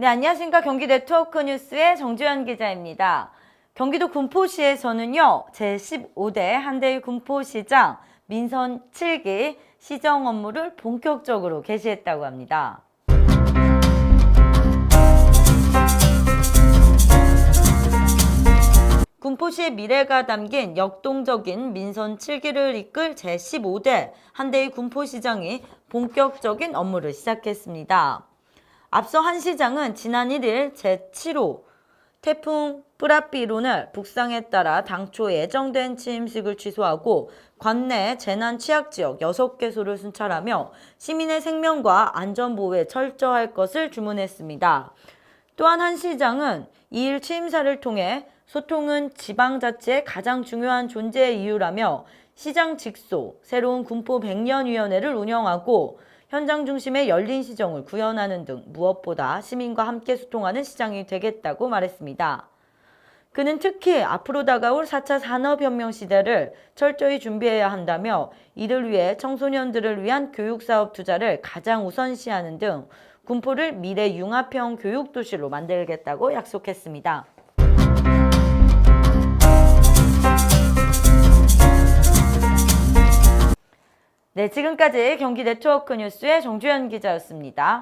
네, 안녕하십니까. 경기 네트워크 뉴스의 정주현 기자입니다. 경기도 군포시에서는요, 제15대 한대일 군포시장 민선 7기 시정 업무를 본격적으로 개시했다고 합니다. 군포시의 미래가 담긴 역동적인 민선 7기를 이끌 제15대 한대일 군포시장이 본격적인 업무를 시작했습니다. 앞서 한 시장은 지난 1일 제7호 태풍 뿌라삐론을 북상에 따라 당초 예정된 취임식을 취소하고 관내 재난 취약 지역 6개소를 순찰하며 시민의 생명과 안전 보호에 철저할 것을 주문했습니다. 또한 한 시장은 2일 취임사를 통해 소통은 지방자치의 가장 중요한 존재의 이유라며 시장 직소 새로운 군포 100년위원회를 운영하고 현장 중심의 열린 시정을 구현하는 등 무엇보다 시민과 함께 소통하는 시장이 되겠다고 말했습니다. 그는 특히 앞으로 다가올 4차 산업혁명 시대를 철저히 준비해야 한다며 이를 위해 청소년들을 위한 교육사업 투자를 가장 우선시하는 등 군포를 미래 융합형 교육도시로 만들겠다고 약속했습니다. 네, 지금까지 경기 네트워크 뉴스의 정주현 기자였습니다.